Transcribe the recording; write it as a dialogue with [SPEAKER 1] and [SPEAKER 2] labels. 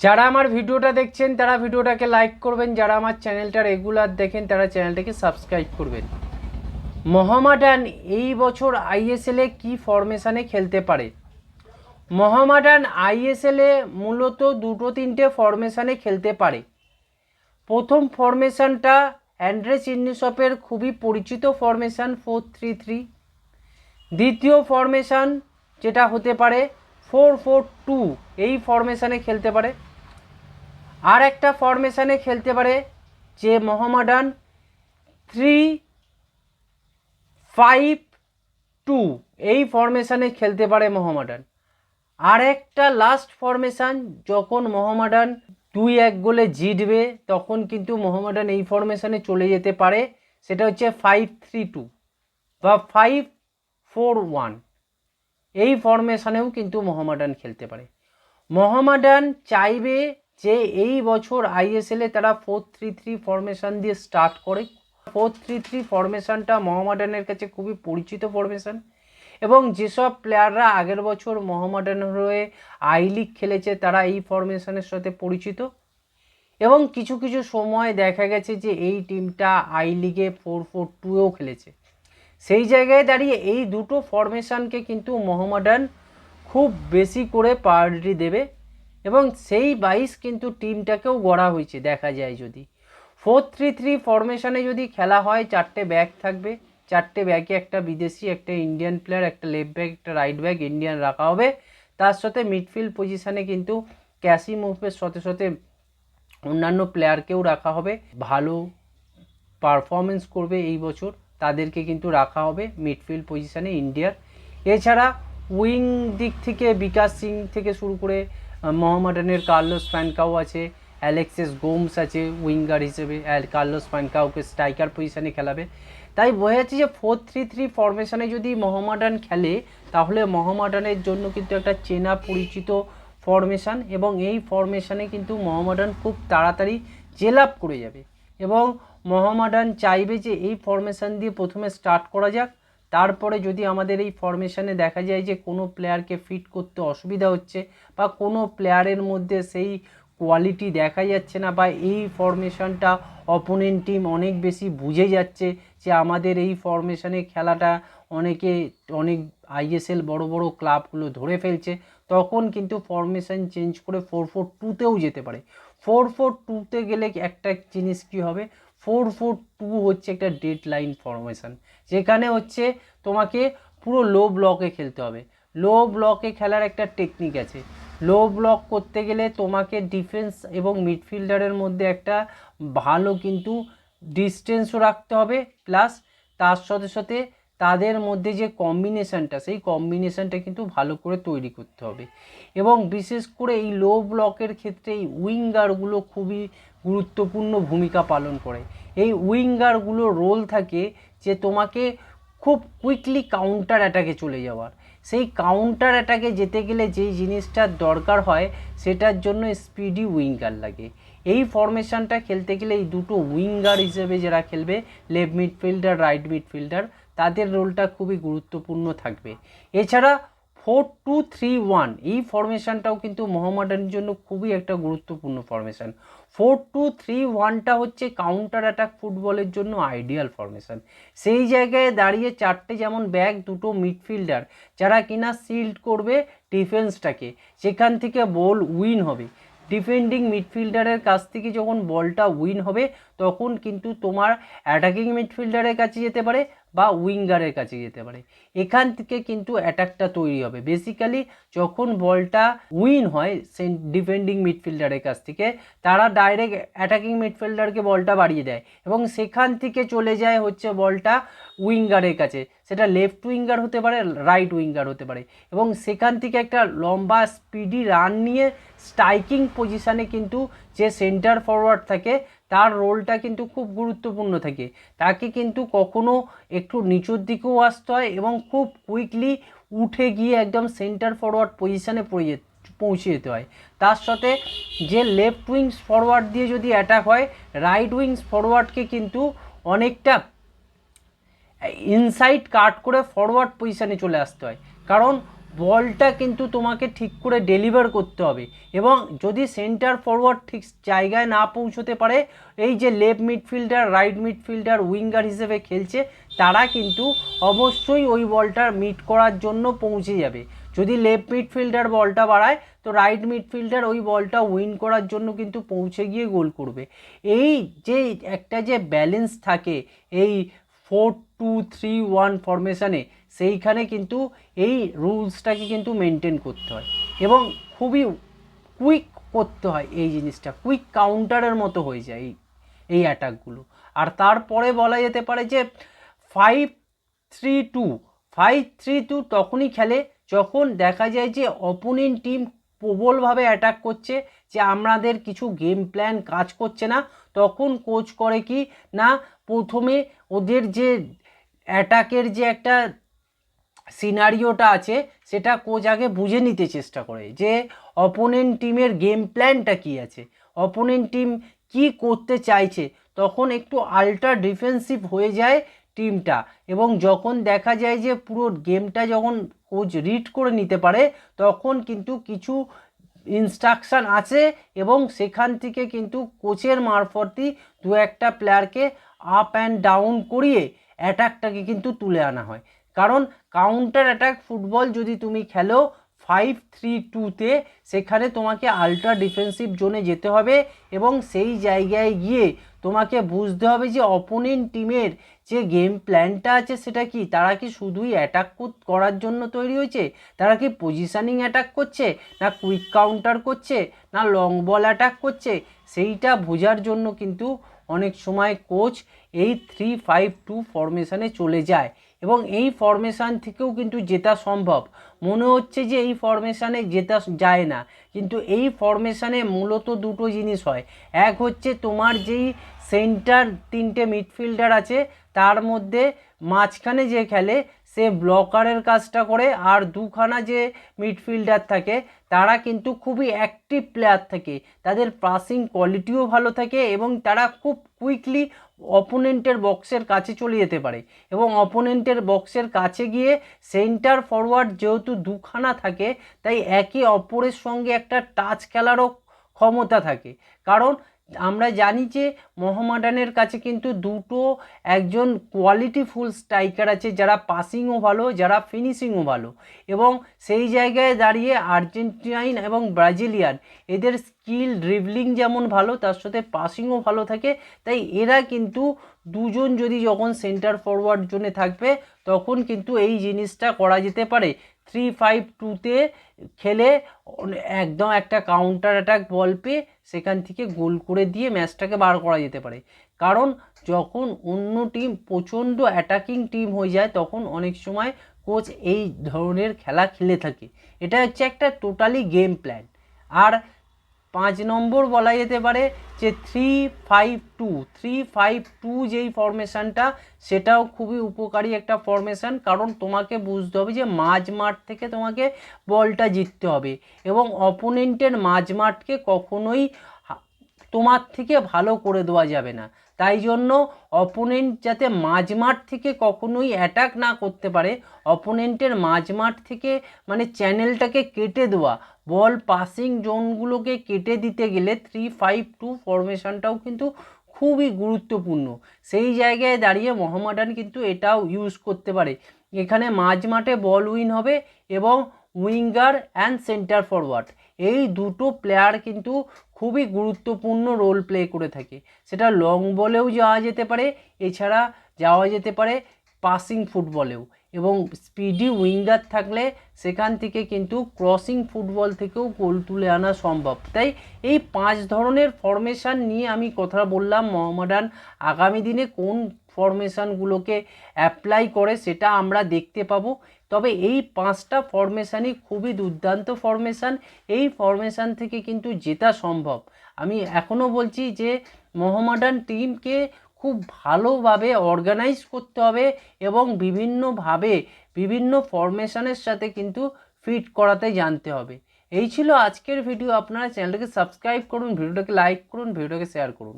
[SPEAKER 1] যারা আমার ভিডিওটা দেখছেন, তারা ভিডিওটাকে লাইক করবেন। যারা আমার চ্যানেলটা রেগুলার দেখেন, তারা চ্যানেলটাকে সাবস্ক্রাইব করবেন। মোহামেডান এই বছর আইএসএলে কি ফরমেশানে খেলতে পারে? মোহামেডান আইএসএলে মূলত দুটো তিনটে ফরমেশানে খেলতে পারে। প্রথম ফরমেশনটা অ্যান্ড্রেস ইন্নিসপের খুবই পরিচিত ফরমেশান ফোর থ্রি থ্রি দ্বিতীয় ফরমেশন যেটা হতে পারে ফোর ফোর টু এই ফরমেশনে খেলতে পারে। আর একটা ফরমেশনে খেলতে পারে, যে মোহামেডান থ্রি ফাইভ টু এই ফরমেশনে খেলতে পারে মোহামেডান। আর একটা লাস্ট ফরমেশন যখন মোহামেডান দুই এক গোলে জিতবে, তখন কিন্তু মোহামেডান এই ফরমেশনে চলে যেতে পারে। সেটা হচ্ছে ফাইভ থ্রি টু বা ফাইভ ফোর ওয়ান এই ফরমেশনেও কিন্তু মোহামেডান খেলতে পারে। মোহামেডান চাইবে যে এই বছর আইএসএলে তারা ফোর থ্রি থ্রি ফরমেশন দিয়ে স্টার্ট করে। ফোর থ্রি থ্রি ফরমেশনটা মোহামেডানের কাছে খুবই পরিচিত ফরমেশান এবং যেসব প্লেয়াররা আগের বছর মোহামেডানের হয়ে আই লিগ খেলেছে, তারা এই ফরমেশানের সাথে পরিচিত। এবং কিছু কিছু সময় দেখা গেছে যে এই টিমটা আই লিগে ফোর ফোর টুয়েও খেলেছে। সেই জায়গায় দাঁড়িয়ে এই দুটো ফরমেশনকে কিন্তু মোহামেডান খুব বেশি করে প্রায়োরিটি দেবে। এবং সেই বাইশ কিন্তু টিমটাকেও গড়া হয়েছে, দেখা যায় যদি। ফোর থ্রি থ্রি ফরমেশনে যদি খেলা হয়, চারটে ব্যাগ থাকবে। চারটে ব্যাগে একটা বিদেশি, একটা ইন্ডিয়ান প্লেয়ার, একটা লেফট ব্যাগ একটা রাইট ব্যাগ ইন্ডিয়ান রাখা হবে। তার সাথে মিডফিল্ড পজিশনে কিন্তু ক্যাসি মুভের সাথে সাথে অন্যান্য প্লেয়ারকেও রাখা হবে। ভালো পারফরমেন্স করবে এই বছর, তাদেরকে কিন্তু রাখা হবে মিডফিল্ড পজিশনে ইন্ডিয়ার। এছাড়া উইং দিক থেকে বিকাশ সিং থেকে শুরু করে মোহামেডানের কার্লোস ফ্যানকাও আছে, অ্যালেক্সিস গোমস আছে, উইঙ্গার হিসেবে কার্লোস ফ্যানকাওকে স্ট্রাইকার পজিশনে খেলাবে। তাই বোঝা যাচ্ছে যে ফোর থ্রি থ্রি ফরমেশনে যদি মোহামেডান খেলে, তাহলে মোহামেডানের জন্য কিন্তু একটা চেনা পরিচিত ফরমেশন এবং এই ফরমেশনে কিন্তু মোহামেডান খুব তাড়াতাড়ি জেলাপ করে যাবে। এবং মোহামেডান চাইবে যে এই ফরমেশন দিয়ে প্রথমে স্টার্ট করা যাক। তারপরে যদি আমাদের এই ফরমেশনে দেখা যায় যে কোনো প্লেয়ারকে ফিট করতে অসুবিধা হচ্ছে বা কোনো প্লেয়ারের মধ্যে সেই কোয়ালিটি দেখা যাচ্ছে না বা এই ফরমেশনটা অপোনেন্ট টিম অনেক বেশি বুঝে যাচ্ছে যে আমাদের এই ফরমেশনে খেলাটা অনেকে, অনেক আইএসএল বড় বড় ক্লাবগুলো ধরে ফেলছে, তখন কিন্তু ফরমেশন চেঞ্জ করে ফোর ফোর টুতেও যেতে পারে। ফোর ফোর টুতে গেলে একটা জিনিস কী হবে? ফোর ফোর টু হচ্ছে একটা ডেড লাইন ফরমেশন যেখানে হচ্ছে তোমাকে পুরো লো ব্লকে খেলতে হবে। লো ব্লকে খেলার একটা টেকনিক আছে। লো ব্লক করতে গেলে তোমাকে ডিফেন্স এবং মিডফিল্ডারের মধ্যে একটা ভালো কিন্তু ডিস্টেন্সও রাখতে হবে প্লাস তার সাথে সাথে তাদের মধ্যে যে কম্বিনেশনটা সেই কম্বিনেশনটা কিন্তু ভালো করে তৈরি করতে হবে। এবং বিশেষ করে এই লো ব্লকের ক্ষেত্রে এই উইঙ্গারগুলো খুবই গুরুত্বপূর্ণ ভূমিকা পালন করে। এই উইঙ্গারগুলোর রোল থাকে যে তোমাকে খুব কুইকলি কাউন্টার অ্যাটাকে চলে যাওয়ার। সেই কাউন্টার অ্যাটাকে যেতে গেলে যেই জিনিসটার দরকার হয়, সেটার জন্য স্পিডি উইঙ্গার লাগে। এই ফরমেশনটা খেলতে গেলে এই দুটো উইঙ্গার হিসেবে যারা খেলবে লেফট মিডফিল্ডার রাইট মিডফিল্ডার তাদের রোলটা খুবই গুরুত্বপূর্ণ থাকবে। এছাড়া ফোর টু থ্রি ওয়ান এই ফরমেশনটাও কিন্তু মোহামেডানের জন্য খুবই একটা গুরুত্বপূর্ণ ফরমেশন ফোর টু থ্রি ওয়ানটা হচ্ছে কাউন্টার অ্যাটাক ফুটবলের জন্য আইডিয়াল ফরমেশন সেই জায়গায় দাঁড়িয়ে চারটে যেমন ব্যাগ দুটো মিডফিল্ডার যারা কিনা সিল্ড করবে ডিফেন্সটাকে সেখান থেকে বল উইন হবে। ডিফেন্ডিং মিডফিল্ডারের কাছ থেকে যখন বলটা উইন হবে, তখন কিন্তু তোমার অ্যাটাকিং মিডফিল্ডারের কাছে যেতে পারে বা উইঙ্গারের কাছে যেতে পারে। এখান থেকে কিন্তু অ্যাটাকটা তৈরি হবে। বেসিক্যালি যখন বলটা উইন হয়, সে ডিফেন্ডিং মিডফিল্ডারের কাছ থেকে, তারা ডাইরেক্ট অ্যাটাকিং মিডফিল্ডারকে বলটা বাড়িয়ে দেয় এবং সেখান থেকে চলে যায় হচ্ছে বলটা উইঙ্গারের কাছে। সেটা লেফট উইঙ্গার হতে পারে রাইট উইঙ্গার হতে পারে এবং সেখান থেকে একটা লম্বা স্পিডি রান নিয়ে স্ট্রাইকিং পজিশানে কিন্তু যে সেন্টার ফরওয়ার্ড থাকে তার রোলটা কিন্তু খুব গুরুত্বপূর্ণ থাকে। তাকে কিন্তু কখনো একটু নিচুর দিকেও আসতে হয় এবং খুব কুইকলি উঠে গিয়ে একদম সেন্টার ফরওয়ার্ড পজিশানে পৌঁছে যেতে হয়। তার সাথে যে লেফট উইংস ফরওয়ার্ড দিয়ে যদি অ্যাটাক হয় রাইট উইংস ফরওয়ার্ডকে কিন্তু অনেকটা ইনসাইড কাট করে ফরওয়ার্ড পজিশানে চলে আসতে হয়। কারণ বলটা কিন্তু তোমাকে ঠিক করে ডেলিভার করতে হবে। এবং যদি সেন্টার ফরওয়ার্ড ঠিক জায়গায় না পৌঁছতে পারে, এই যে left midfielder right midfielder winger হিসেবে খেলছে, তারা কিন্তু অবশ্যই ওই বলটা মিট করার জন্য পৌঁছে যাবে। যদি লেফট মিডফিল্ডার বলটা বাড়ায়, তো রাইট মিডফিল্ডার ওই বলটা উইন করার জন্য কিন্তু পৌঁছে গিয়ে গোল করবে। এই যে একটা যে ব্যালেন্স থাকে, এই ফোর টু থ্রি ওয়ান ফরমেশানে সেইখানে কিন্তু এই রুলসটাকে কিন্তু মেনটেন করতে হয় এবং খুবই কুইক করতে হয় এই জিনিসটা। কুইক কাউন্টারের মতো হয়ে যায় এই এই অ্যাটাকগুলো আর তারপরে বলা যেতে পারে যে five three two five three two তখনই খেলে যখন দেখা যায় যে অপোনেন্ট টিম প্রবলভাবে অ্যাটাক করছে যে আমাদের কিছু গেম প্ল্যান কাজ করছে না, তখন কোচ করে কি না প্রথমে ওদের যে অ্যাটাকের যে একটা সিনারিওটা আছে, সেটা কোচ আগে বুঝে নিতে চেষ্টা করে যে অপোনেন্ট টিমের গেম প্ল্যানটা কী আছে অপোনেন্ট টিম কি করতে চাইছে, তখন একটু আল্ট্রা ডিফেন্সিভ হয়ে যায় টিমটা এবং যখন দেখা যায় যে পুরো গেমটা যখন কোচ রিড করে নিতে পারে, তখন কিন্তু কিছু ইনস্ট্রাকশান আছে এবং সেখান থেকে কিন্তু কোচের মারফতই দু একটা প্লেয়ারকে আপ অ্যান্ড ডাউন করিয়ে অ্যাটাকটাকে কিন্তু তুলে আনা হয়। কারণ কাউন্টার অ্যাটাক ফুটবল যদি তুমি খেলো ফাইভ থ্রি টুতে সেখানে তোমাকে আল্ট্রা ডিফেন্সিভ জোনে যেতে হবে এবং সেই জায়গায় গিয়ে তোমাকে বুঝতে হবে যে অপোনেন্ট টিমের যে গেম প্ল্যানটা আছে সেটা কি? তারা কি শুধুই অ্যাটাক করার জন্য তৈরি হয়েছে? তারা কি পজিশানিং অ্যাটাক করছে? না কুইক কাউন্টার করছে? না লং বল অ্যাটাক করছে? সেইটা বোঝার জন্য কিন্তু অনেক সময় কোচ এই থ্রি ফাইভ টু ফরমেশানে চলে যায়। এবং এই ফরমেশান থেকেও কিন্তু জেতা সম্ভব। মনে হচ্ছে যে এই ফরমেশানে জেতা যায় না। কিন্তু এই ফরমেশানে মূলত দুটো জিনিস হয়। এক হচ্ছে তোমার যেই সেন্টার তিনটে মিডফিল্ডার আছে, তার মধ্যে মাঝখানে যে খেলে, সে ব্লকারের কাজটা করে আর দুখানা যে মিডফিল্ডার থাকে, তারা কিন্তু খুবই অ্যাক্টিভ প্লেয়ার থাকে। তাদের পাসিং কোয়ালিটিও ভালো থাকে এবং তারা খুব কুইকলি অপোনেন্টের বক্সের কাছে চলে যেতে পারে এবং অপোনেন্টের বক্সের কাছে গিয়ে সেন্টার ফরওয়ার্ড যেহেতু দুখানা থাকে, তাই একে অপরের সঙ্গে একটা টাচ খেলারও ক্ষমতা থাকে। কারণ আমরা জানি যে মোহামেডানের কাছে কিন্তু দুটো একজন কোয়ালিটিফুল স্ট্রাইকার আছে, যারা পাসিংও ভালো, যারা ফিনিশিংও ভালো। এবং সেই জায়গায় দাঁড়িয়ে আর্জেন্টিনাইন এবং ব্রাজিলিয়ান, এদের স্কিল ড্রিবলিং যেমন ভালো, তার সাথে পাসিংও ভালো থাকে। তাই এরা কিন্তু দুজন যদি যখন সেন্টার ফরওয়ার্ড জোনে থাকবে, তখন কিন্তু এই জিনিসটা করা যেতে পারে। থ্রি ফাইভ টুতে খেলে একদম একটা কাউন্টার অ্যাটাক বল পেয়ে সেখান থেকে গোল করে দিয়ে ম্যাচটাকে বার করা যেতে পারে। কারণ যখন অন্য টিম প্রচণ্ড অ্যাটাকিং টিম হয়ে যায়, তখন অনেক সময় কোচ এই ধরনের খেলা খেলে থাকে। এটা হচ্ছে একটা টোটালি গেম প্ল্যান আর পাঁচ নম্বর বলা যেতে পারে যে three five two three five two যেই ফরমেশানটা সেটাও খুবই উপকারী একটা ফরমেশান কারণ তোমাকে বুঝতে হবে যে মাঝ মাঠ থেকে তোমাকে বলটা জিততে হবে এবং অপোনেন্টের মাঝ মাঠকে কখনোই তোমার থেকে ভালো করে দেওয়া যাবে না। তাই জন্য অপোনেন্ট যাতে মাঝমাঠ থেকে কখনোই অ্যাটাক না করতে পারে অপোনেন্টের মাঝমাঠ থেকে মানে চ্যানেলটাকে কেটে দেওয়া বল পাসিং জোনগুলোকে কেটে দিতে গেলে থ্রি ফাইভ টু ফরমেশনটাও কিন্তু খুবই গুরুত্বপূর্ণ। সেই জায়গায় দাঁড়িয়ে মোহামেডান কিন্তু এটাও ইউজ করতে পারে। এখানে মাঝ মাঠে বল উইন হবে এবং উইঙ্গার অ্যান্ড সেন্টার ফরওয়ার্ড এই দুটো প্লেয়ার কিন্তু খুবই গুরুত্বপূর্ণ রোল প্লে করে থাকে। সেটা লং বলেও যাওয়া যেতে পারে, এছাড়া যাওয়া যেতে পারে পাসিং ফুটবলেও এবং স্পিডি উইঙ্গার থাকলে সেখান থেকে কিন্তু ক্রসিং ফুটবল থেকেও গোল তুলে আনা সম্ভব। তাই এই পাঁচ ধরনের ফরমেশান নিয়ে আমি কথা বললাম মোহামেডান আগামী দিনে কোন ফরমেশানগুলোকে অ্যাপ্লাই করে সেটা আমরা দেখতে পাবো। তবে এই পাঁচটা ফরমেশানই খুবই দুর্দান্ত ফরমেশান এই ফরমেশান থেকে কিন্তু জেতা সম্ভব। আমি এখনও বলছি যে মোহামেডান টিমকে খুব ভালোভাবে অর্গানাইজ করতে হবে এবং বিভিন্নভাবে বিভিন্ন ফরমেশনের সাথে কিন্তু ফিট করাতে জানতে হবে। এই ছিল আজকের ভিডিও আপনারা চ্যানেলটাকে সাবস্ক্রাইব করুন ভিডিওটাকে লাইক করুন ভিডিওটাকে শেয়ার করুন।